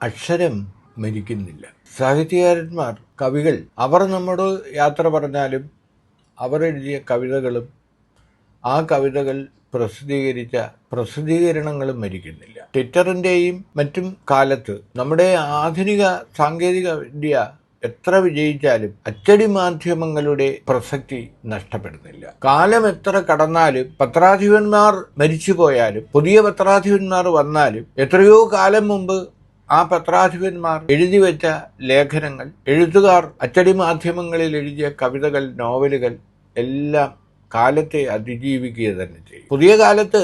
അക്ഷരം മരിക്കുന്നില്ല. സാഹിത്യകാരന്മാർ കവികൾ അവർ നമ്മോട് യാത്ര പറഞ്ഞാലും അവർ എഴുതിയ കവിതകളും ആ കവിതകൾ പ്രസിദ്ധീകരിച്ച പ്രസിദ്ധീകരണങ്ങളും മരിക്കുന്നില്ല. ട്വിറ്ററിന്റെയും മറ്റും കാലത്ത് നമ്മുടെ ആധുനിക സാങ്കേതിക വിദ്യ എത്ര വിജയിച്ചാലും അച്ചടി മാധ്യമങ്ങളുടെ പ്രസക്തി നഷ്ടപ്പെടുന്നില്ല. കാലം എത്ര കടന്നാലും പത്രാധിപന്മാർ മരിച്ചു പോയാലും പുതിയ പത്രാധിപന്മാർ വന്നാലും എത്രയോ കാലം മുമ്പ് ആ പത്രാധിപന്മാർ എഴുതി വെച്ച ലേഖനങ്ങൾ എഴുത്തുകാർ അച്ചടി മാധ്യമങ്ങളിൽ എഴുതിയ കവിതകൾ നോവലുകൾ എല്ലാം കാലത്തെ അതിജീവിക്കുക തന്നെ ചെയ്യും. പുതിയ കാലത്ത്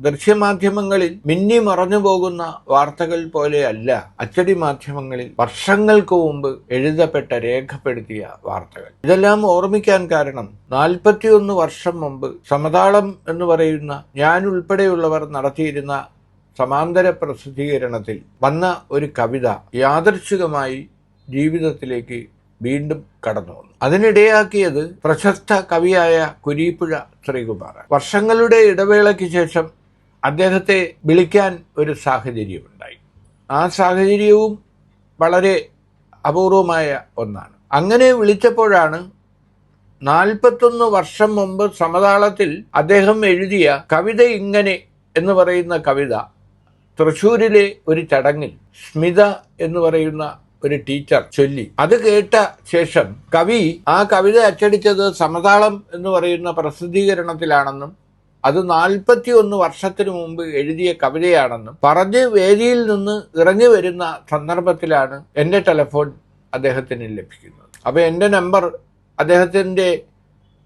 ദൃശ്യമാധ്യമങ്ങളിൽ മിന്നി മറഞ്ഞു പോകുന്ന വാർത്തകൾ പോലെയല്ല അച്ചടി മാധ്യമങ്ങളിൽ വർഷങ്ങൾക്ക് മുമ്പ് എഴുതപ്പെട്ട രേഖപ്പെടുത്തിയ വാർത്തകൾ. ഇതെല്ലാം ഓർമ്മിക്കാൻ കാരണം നാൽപ്പത്തിയൊന്ന് വർഷം മുമ്പ് സമതാളം എന്ന് പറയുന്ന ഞാൻ ഉൾപ്പെടെയുള്ളവർ നടത്തിയിരുന്ന സമാന്തര പ്രസിദ്ധീകരണത്തിൽ വന്ന ഒരു കവിത യാദർശികമായി ജീവിതത്തിലേക്ക് വീണ്ടും കടന്നു വന്നു. അതിനിടയാക്കിയത് പ്രശസ്ത കവിയായ കുരീപ്പുഴ ശ്രീകുമാർ വർഷങ്ങളുടെ ഇടവേളയ്ക്ക് ശേഷം അദ്ദേഹത്തെ വിളിക്കാൻ ഒരു സാഹചര്യമുണ്ടായി. ആ സാഹചര്യവും വളരെ അപൂർവമായ ഒന്നാണ്. അങ്ങനെ വിളിച്ചപ്പോഴാണ് നാൽപ്പത്തൊന്ന് വർഷം മുമ്പ് സമതാളത്തിൽ അദ്ദേഹം എഴുതിയ കവിത ഇങ്ങനെ എന്ന് പറയുന്ന കവിത തൃശൂരിലെ ഒരു ചടങ്ങിൽ സ്മിത എന്ന് പറയുന്ന ഒരു ടീച്ചർ ചൊല്ലി. അത് കേട്ട ശേഷം കവി ആ കവിത അച്ചടിച്ചത് സമതാളം എന്ന് പറയുന്ന പ്രസിദ്ധീകരണത്തിലാണെന്നും അത് നാൽപ്പത്തി ഒന്ന് വർഷത്തിനു മുമ്പ് എഴുതിയ കവിതയാണെന്നും പറഞ്ഞ് വേദിയിൽ നിന്ന് ഇറങ്ങി വരുന്ന സന്ദർഭത്തിലാണ് എന്റെ ടെലഫോൺ അദ്ദേഹത്തിന് ലഭിക്കുന്നത്. അപ്പോൾ എന്റെ നമ്പർ അദ്ദേഹത്തിന്റെ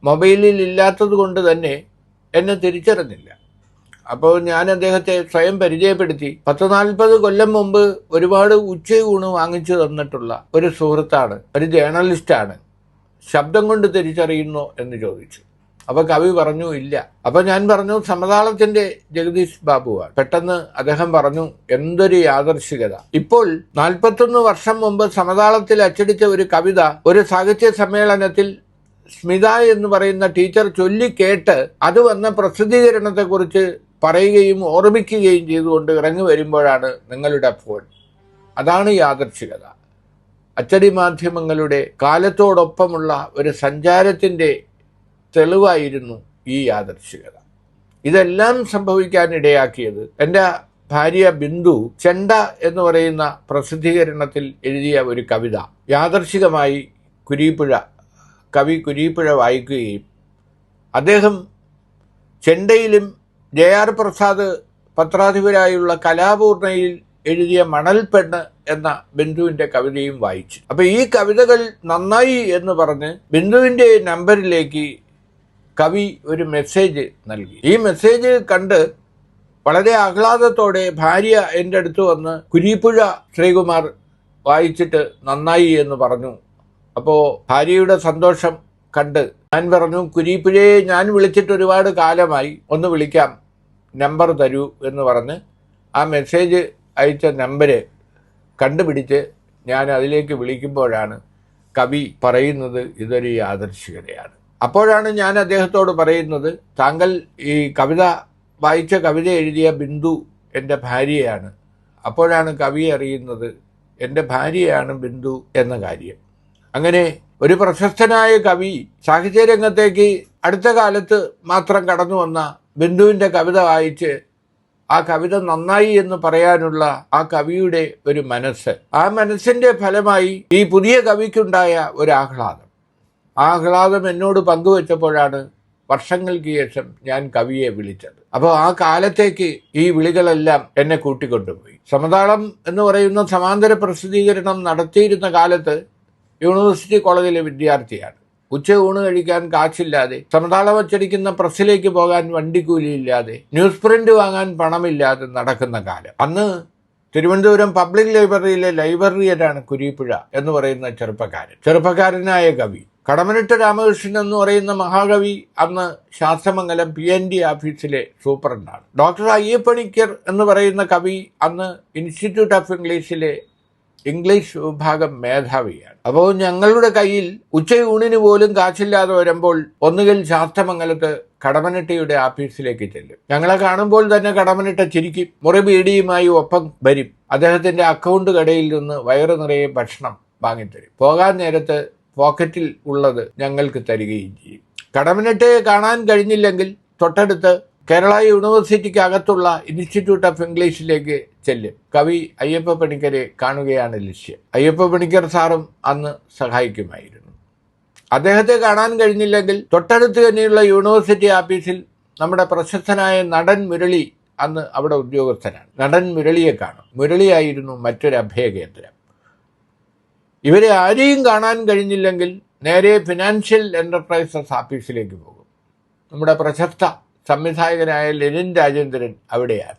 മൊബൈലിൽ ഇല്ലാത്തത് കൊണ്ട് തന്നെ എന്നെ തിരിച്ചറിഞ്ഞില്ല. അപ്പോൾ ഞാൻ അദ്ദേഹത്തെ സ്വയം പരിചയപ്പെടുത്തി. പത്ത് നാൽപ്പത് കൊല്ലം മുമ്പ് ഒരുപാട് ഉച്ചയൂണ് വാങ്ങിച്ചു തന്നിട്ടുള്ള ഒരു സുഹൃത്താണ് ഒരു ജേർണലിസ്റ്റാണ് ശബ്ദം കൊണ്ട് തിരിച്ചറിയുന്നു എന്ന് ചോദിച്ചു. അപ്പൊ കവി പറഞ്ഞു ഇല്ല. അപ്പോൾ ഞാൻ പറഞ്ഞു സമതാളത്തിന്റെ ജഗദീഷ് ബാബുവാണ്. പെട്ടെന്ന് അദ്ദേഹം പറഞ്ഞു എന്തൊരു യാദർശികത. ഇപ്പോൾ നാൽപ്പത്തൊന്ന് വർഷം മുമ്പ് സമതാളത്തിൽ അച്ചടിച്ച ഒരു കവിത ഒരു സാഹിത്യ സമ്മേളനത്തിൽ സ്മിത എന്ന് പറയുന്ന ടീച്ചർ ചൊല്ലിക്കേട്ട് അത് വന്ന പ്രസിദ്ധീകരണത്തെക്കുറിച്ച് പറയുകയും ഓർമ്മിക്കുകയും ചെയ്തുകൊണ്ട് ഇറങ്ങി വരുമ്പോഴാണ് നിങ്ങളുടെ ഫോൺ. അതാണ് യാദർശികത അച്ചടി മാധ്യമങ്ങളുടെ കാലത്തോടൊപ്പമുള്ള ഒരു സഞ്ചാരത്തിന്റെ തെളിവായിരുന്നു ഈ യാദർശികത ഇതെല്ലാം സംഭവിക്കാനിടയാക്കിയത് എന്റെ ഭാര്യ ബിന്ദു ചെണ്ട എന്ന് പറയുന്ന പ്രസിദ്ധീകരണത്തിൽ എഴുതിയ ഒരു കവിത. യാദർശികമായി കുരീപ്പുഴ കവി കുരീപ്പുഴ വായിക്കുകയും അദ്ദേഹം ചെണ്ടയിലും ജെ ആർ പ്രസാദ് പത്രാധിപരായുള്ള കലാപൂർണയിൽ എഴുതിയ മണൽ പെണ്ണ് എന്ന ബിന്ദുവിന്റെ കവിതയും വായിച്ചു. അപ്പൊ ഈ കവിതകൾ നന്നായി എന്ന് പറഞ്ഞ് ബിന്ദുവിന്റെ നമ്പറിലേക്ക് കവി ഒരു മെസ്സേജ് നൽകി. ഈ മെസ്സേജ് കണ്ട് വളരെ ആഹ്ലാദത്തോടെ ഭാര്യ എന്റെ അടുത്ത് വന്ന് കുരീപ്പുഴ ശ്രീകുമാർ വായിച്ചിട്ട് നന്നായി എന്ന് പറഞ്ഞു. അപ്പോൾ ഭാര്യയുടെ സന്തോഷം കണ്ട് ഞാൻ പറഞ്ഞു കുരീപ്പുഴയെ ഞാൻ വിളിച്ചിട്ട് ഒരുപാട് കാലമായി ഒന്ന് വിളിക്കാം. നമ്പർ തരൂ എന്ന് പറഞ്ഞ് ആ മെസ്സേജ് അയച്ച നമ്പര് കണ്ടുപിടിച്ച് ഞാൻ അതിലേക്ക് വിളിക്കുമ്പോഴാണ് കവി പറയുന്നത് ഇതൊരു യാദർശികതയാണ്. അപ്പോഴാണ് ഞാൻ അദ്ദേഹത്തോട് പറയുന്നത് താങ്കൾ ഈ കവിത വായിച്ച കവിത എഴുതിയ ബിന്ദു എന്റെ ഭാര്യയാണ്. അപ്പോഴാണ് കവി അറിയുന്നത് എന്റെ ഭാര്യയാണ് ബിന്ദു എന്ന കാര്യം. അങ്ങനെ ഒരു പ്രശസ്തനായ കവി സാഹിത്യരംഗത്തേക്ക് അടുത്ത കാലത്ത് മാത്രം കടന്നു വന്ന ബിന്ദുവിന്റെ കവിത വായിച്ച് ആ കവിത നന്നായി എന്ന് പറയാനുള്ള ആ കവിയുടെ ഒരു മനസ്സ്. ആ മനസ്സിന്റെ ഫലമായി ഈ പുതിയ കവിക്കുണ്ടായ ഒരു ആഹ്ലാദം. ആഹ്ലാദം എന്നോട് പങ്കുവച്ചപ്പോഴാണ് വർഷങ്ങൾക്ക് ശേഷം ഞാൻ കവിയെ വിളിച്ചത്. അപ്പോൾ ആ കാലത്തേക്ക് ഈ വിളികളെല്ലാം എന്നെ കൂട്ടിക്കൊണ്ടുപോയി. സമതാളം എന്ന് പറയുന്ന സമാന്തര പ്രസിദ്ധീകരണം നടത്തിയിരുന്ന കാലത്ത് യൂണിവേഴ്സിറ്റി കോളേജിലെ വിദ്യാർത്ഥിയാണ്. ഉച്ച ഊണ് കഴിക്കാൻ കാശില്ലാതെ സമതാളം അച്ചടിക്കുന്ന പ്രസ്സിലേക്ക് പോകാൻ വണ്ടിക്കൂലിയില്ലാതെ ന്യൂസ് പ്രിന്റ് വാങ്ങാൻ പണമില്ലാതെ നടക്കുന്ന കാലം. അന്ന് തിരുവനന്തപുരം പബ്ലിക് ലൈബ്രറിയിലെ ലൈബ്രറിയനാണ് കുരീപ്പുഴ എന്ന് പറയുന്ന ചെറുപ്പക്കാരൻ. ചെറുപ്പക്കാരനായ കവി. കടമനിട്ട രാമകൃഷ്ണൻ എന്ന് പറയുന്ന മഹാകവി അന്ന് ശാസ്ത്രമംഗലം പി എൻ ഡി ഓഫീസിലെ സൂപ്രണ്ടാണ്. ഡോക്ടർ അയ്യപ്പണിക്കർ എന്ന് പറയുന്ന കവി അന്ന് ഇൻസ്റ്റിറ്റ്യൂട്ട് ഓഫ് ഇംഗ്ലീഷിലെ ഇംഗ്ലീഷ് വിഭാഗം മേധാവിയാണ്. അപ്പോൾ ഞങ്ങളുടെ കയ്യിൽ ഉച്ചയൂണിന് പോലും കാശില്ലാതെ വരുമ്പോൾ ഒന്നുകിൽ ശാസ്ത്രമംഗലത്ത് കടമനിട്ടയുടെ ആഫീസിലേക്ക് ചെല്ലും. ഞങ്ങളെ കാണുമ്പോൾ തന്നെ കടമനിട്ട ചിരിക്കും. മുറി ബീഡിയുമായി ഒപ്പം വരും. അദ്ദേഹത്തിന്റെ അക്കൗണ്ട് കടയിൽ നിന്ന് വയറു നിറയെ ഭക്ഷണം വാങ്ങിത്തരും. പോകാൻ നേരത്ത് പോക്കറ്റിൽ ഉള്ളത് ഞങ്ങൾക്ക് തരികയും ചെയ്യും. കടമനിട്ടയെ കാണാൻ കഴിഞ്ഞില്ലെങ്കിൽ തൊട്ടടുത്ത് കേരള യൂണിവേഴ്സിറ്റിക്ക് അകത്തുള്ള ഇൻസ്റ്റിറ്റ്യൂട്ട് ഓഫ് ഇംഗ്ലീഷിലേക്ക് ചെല്ലും. കവി അയ്യപ്പ പണിക്കരെ കാണുകയാണ് ലക്ഷ്യം. അയ്യപ്പ പണിക്കർ സാറും അന്ന് സഹായിക്കുമായിരുന്നു. അദ്ദേഹത്തെ കാണാൻ കഴിഞ്ഞില്ലെങ്കിൽ തൊട്ടടുത്ത് തന്നെയുള്ള യൂണിവേഴ്സിറ്റി ആഫീസിൽ നമ്മുടെ പ്രശസ്തനായ നടൻ മുരളി അന്ന് അവിടെ ഉദ്യോഗസ്ഥനാണ്. നടൻ മുരളിയെ കാണും. മുരളിയായിരുന്നു മറ്റൊരു അഭയകേന്ദ്രം. ഇവരെ ആരെയും കാണാൻ കഴിഞ്ഞില്ലെങ്കിൽ നേരെ ഫിനാൻഷ്യൽ എന്റർപ്രൈസസ് ഓഫീസിലേക്ക് പോകും. നമ്മുടെ പ്രശസ്ത സംവിധായകനായ ലെനിൻ രാജേന്ദ്രൻ അവിടെയാണ്.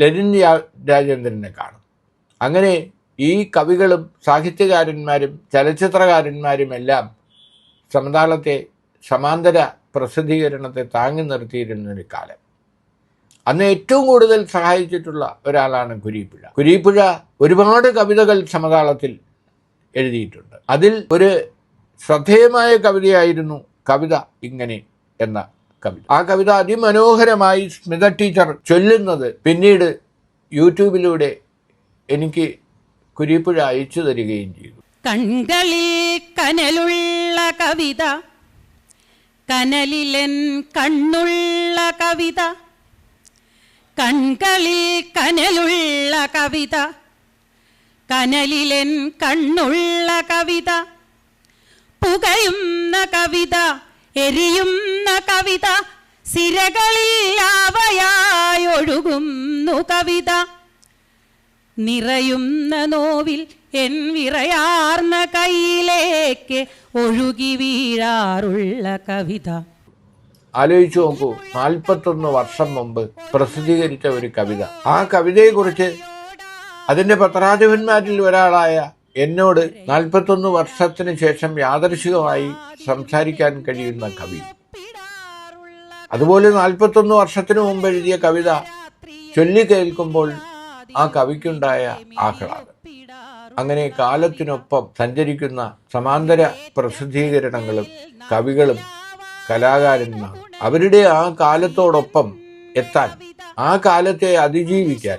ലെനിൻ രാജേന്ദ്രനെ കാണും. അങ്ങനെ ഈ കവികളും സാഹിത്യകാരന്മാരും ചലച്ചിത്രകാരന്മാരും എല്ലാം സമതാളത്തെ സമാന്തര പ്രസിദ്ധീകരണത്തെ താങ്ങി നിർത്തിയിരുന്നൊരു കാലം. അന്ന് ഏറ്റവും കൂടുതൽ സഹായിച്ചിട്ടുള്ള ഒരാളാണ് കുരീപ്പുഴ. കുരീപ്പുഴ ഒരുപാട് കവിതകൾ സമതാളത്തിൽ എഴുതിയിട്ടുണ്ട്. അതിൽ ഒരു ശ്രദ്ധേയമായ കവിതയായിരുന്നു കവിത ഇങ്ങനെ എന്ന കവിത. ആ കവിത അതിമനോഹരമായി സ്മിത ടീച്ചർ ചൊല്ലുന്നത് പിന്നീട് യൂട്യൂബിലൂടെ എനിക്ക് കുരിപ്പുഴ അയച്ചു തരികയും ചെയ്തു. കൺകളിൽ കനലുള്ള കവിത കനലിലൻ കണ്ണുള്ള കവിത കൺകളിൽ കനലുള്ള കവിത കനലിലൻ കണ്ണുള്ള കവിത പുകയുന്ന കവിത എരിയുന്ന കവിത സിരകളിൽ ആവയായി കവിത. നിറയുന്ന നോവിൽ എൻ വിറയാർന്ന കയ്യിലേക്ക് ഒഴുകി വീഴാറുള്ള കവിത. ആലോചിച്ചു നോക്കൂ നാൽപ്പത്തൊന്ന് വർഷം മുമ്പ് പ്രസിദ്ധീകരിച്ച ഒരു കവിത. ആ കവിതയെക്കുറിച്ച് അതിന്റെ പത്രാധിപന്മാരിൽ ഒരാളായ എന്നോട് നാൽപ്പത്തൊന്ന് വർഷത്തിന് ശേഷം യാദർശികമായി സംസാരിക്കാൻ കഴിയുന്ന കവി. അതുപോലെ നാൽപ്പത്തൊന്ന് വർഷത്തിനു മുമ്പ് എഴുതിയ കവിത ചൊല്ലി കേൾക്കുമ്പോൾ ആ കവിക്കുണ്ടായ ആഹ്ലാദം. അങ്ങനെ കാലത്തിനൊപ്പം സഞ്ചരിക്കുന്ന സമാന്തര പ്രസിദ്ധീകരണങ്ങളും കവികളും കലാകാരന്മാരും അവരുടെ ആ കാലത്തോടൊപ്പം എത്താൻ ആ കാലത്തെ അതിജീവിക്കാൻ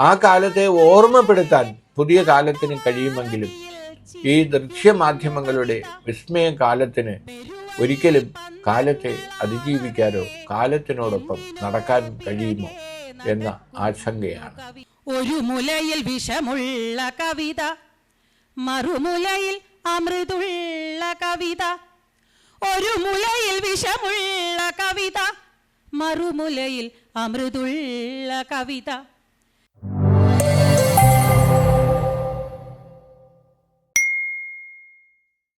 ആ കാലത്തെ ഓർമ്മപ്പെടുത്താൻ പുതിയ കാലത്തിന് കഴിയുമെങ്കിലും ഈ ദൃശ്യമാധ്യമങ്ങളുടെ വിസ്മയ കാലത്തിന് ഒരിക്കലും കാലത്തെ അതിജീവിക്കാനോ കാലത്തിനോടൊപ്പം നടക്കാൻ കഴിയുമോ എന്ന ആശങ്കയാണ്. ഒരു മുലയിൽ വിഷമുള്ള കവിത മറുമുലയിൽ അമൃതുള്ള കവിത ഒരു മുലയിൽ വിഷമുള്ള കവിത മറുമുലയിൽ അമൃതുള്ള കവിത.